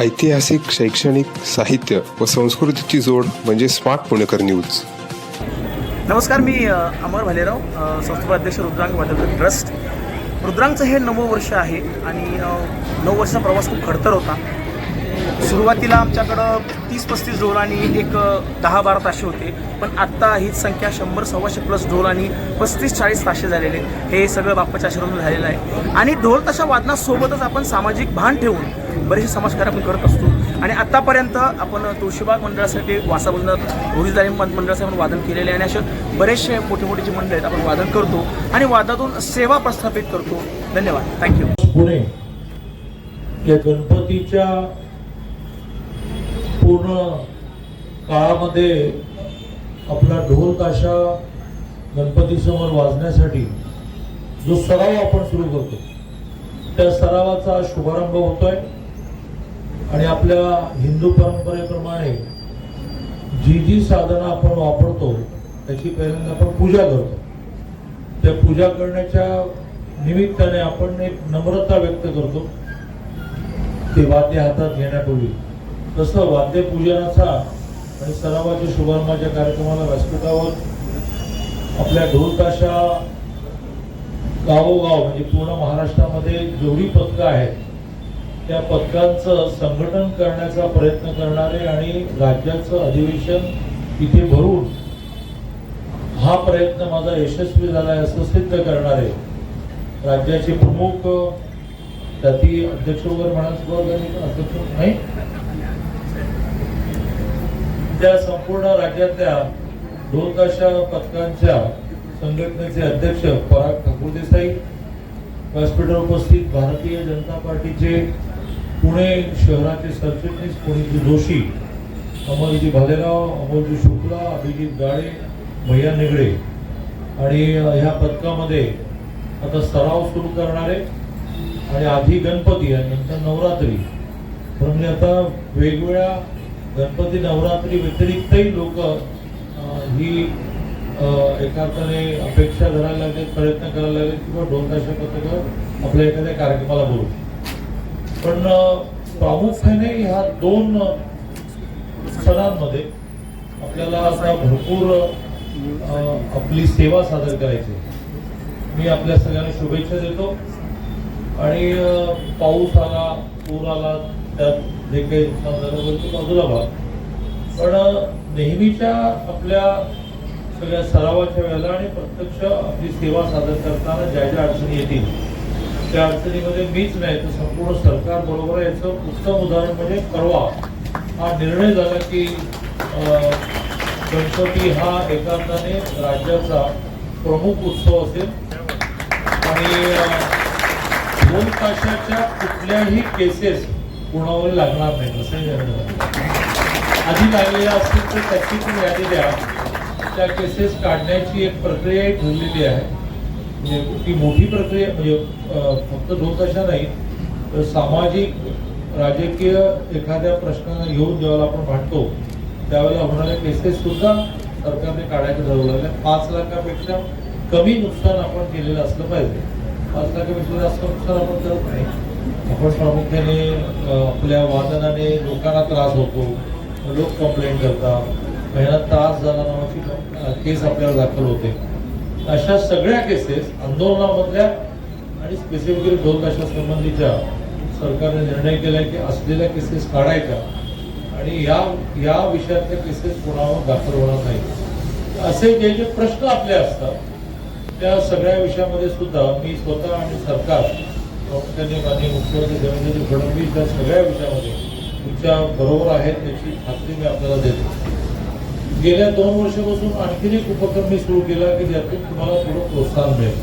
ऐतिहासिक शैक्षणिक साहित्य व संस्कृतीची जोड म्हणजे स्मार्ट पुणेकर न्यूज. नमस्कार मी अमर भालेराव अ, अध्यक्ष रुद्रांग वादळ ट्रस्ट. रुद्रांगचं हे नवं वर्ष आहे आणि नऊ वर्षाचा प्रवास खूप खडतर होता. सुरुवातीला आमच्याकडं तीस पस्तीस ढोल आणि एक दहा बारा ताशे होते. पण आत्ता हीच संख्या शंभर सव्वाशे प्लस ढोल आणि पस्तीस चाळीस ताशे झालेले हे सगळं बाप्पाच्या आश्रम झालेलं आहे. आणि ढोल तशा वादनासोबतच आपण सामाजिक भान ठेवून बरेचसे समाजकार्य आपण करत असतो. आणि आत्तापर्यंत आपण तुळशीबाग मंडळासाठी वासाबंधात भोरीदारी मंडळासाठी आपण वादन केलेले आहे. आणि असे बरेचसे मोठे मोठे जे मंडळ आहेत आपण वादन करतो आणि वादातून सेवा प्रस्थापित करतो. धन्यवाद. थँक्यू पुणे या गणपतीच्या पूर्ण काळामध्ये आपला ढोल ताशा गणपतीसमोर वाजण्यासाठी जो सराव आपण सुरू करतो त्या सरावाचा शुभारंभ होतोय. आणि आपल्या हिंदू परंपरेप्रमाणे जी जी साधनं आपण वापरतो त्याची पहिल्यांदा आपण पूजा करतो. त्या पूजा करण्याच्या निमित्ताने आपण एक नम्रता व्यक्त करतो. ते वाद्य हातात घेण्यापूर्वी. तसं वाद्यपूजनाचा आणि सरावाच्या शुभारंभाच्या कार्यक्रमाला व्यासपीठावर आपल्या ढोलताशा गावोगाव म्हणजे पूर्ण महाराष्ट्रामध्ये जेवढी पथकं आहेत त्या पथकांचं संघटन करण्याचा प्रयत्न करणारे आणि राज्याचं अधिवेशन इथे भरून हा प्रयत्न माझा यशस्वी झाला आहे असं सिद्ध करणारे राज्याचे प्रमुख त्यातील अध्यक्ष वगैरे म्हणाल अध्यक्ष नाही? त्या संपूर्ण राज्यातल्या दोन पथकांच्या संघटनेचे अध्यक्ष पराग ठाकूर देसाई व्यासपीठावर उपस्थित भारतीय जनता पार्टीचे पुणे शहराचे सरचिटणीस पुणेजी जोशी अमरजी भालेराव अमोलजी शुक्ला अभिजित गाडे भैया निगडे आणि ह्या पथकामध्ये आता सराव सुरू करणारे आणि आधी गणपती आणि नंतर नवरात्री. म्हणजे आता वेगवेगळ्या गणपती नवरात्री व्यतिरिक्तही लोक ही अ, एका अर्थाने अपेक्षा धरायला लागले प्रयत्न करायला लागले किंवा ढोल ताशा आपल्या एखाद्या कार्यक्रमाला बोलू. पण प्रामुख्याने ह्या दोन सणांमध्ये आपल्याला असा भरपूर आपली सेवा सादर करायची मी आपल्या सगळ्यांना शुभेच्छा देतो. आणि पाऊस आला पूर आला त्यात जे काही नुकसान झालं वगैरे ते बाजूला व्हा पण नेहमीच्या आपल्या सगळ्या सरावाच्या वेळेला आणि प्रत्यक्ष आपली सेवा सादर करताना ज्या ज्या अडचणी येतील त्या अडचणीमध्ये मीच नाही तर संपूर्ण सरकार बरोबर याचं उत्तम उदाहरण म्हणजे परवा हा निर्णय झाला की गणपती हा एकांताने राज्याचा प्रमुख उत्सव असेल. आणि दोन तासाच्या कुठल्याही केसेस कोणावर लागणार नाही असं आधी लागलेल्या असतील तर त्याची पण यादी द्या. त्या केसेस काढण्याची एक प्रक्रिया ठरलेली आहे. म्हणजे ती मोठी प्रक्रिया म्हणजे फक्त दोन अशा नाही तर सामाजिक राजकीय एखाद्या प्रश्नाला घेऊन ज्यावेळेला आपण भांडतो त्यावेळेला होणाऱ्या केसेस सुद्धा सरकारने काढायचं ठरवलं म्हणजे पाच लाखापेक्षा कमी नुकसान आपण केलेलं असलं पाहिजे. पाच लाखापेक्षा जास्त नुकसान आपण करत नाही. आपण प्रामुख्याने आपल्या वादनाने लोकांना त्रास होतो. लोक कंप्लेंट करतात. महिना त्रास झाला नावाची केस आपल्याला दाखल होते. अशा सगळ्या केसेस आंदोलनामधल्या आणि स्पेसिफिकली दोन ताशा संबंधीच्या सरकारने निर्णय केला की असलेल्या केसेस काढायच्या. आणि या या विषयातल्या केसेस कोणावर दाखल होणार नाही असे जे जे प्रश्न आपले असतात त्या सगळ्या विषयामध्ये सुद्धा मी स्वतः आणि सरकार प्रामुख्याने माननीय मुख्यमंत्री देवेंद्रजी फडणवीस या सगळ्या विषयामध्ये तुमच्या बरोबर आहेत त्याची खात्री मी आपल्याला देतो. गेल्या दोन वर्षापासून आणखीन एक उपक्रम मी सुरू केला की ज्यातून तुम्हाला थोडं प्रोत्साहन मिळेल.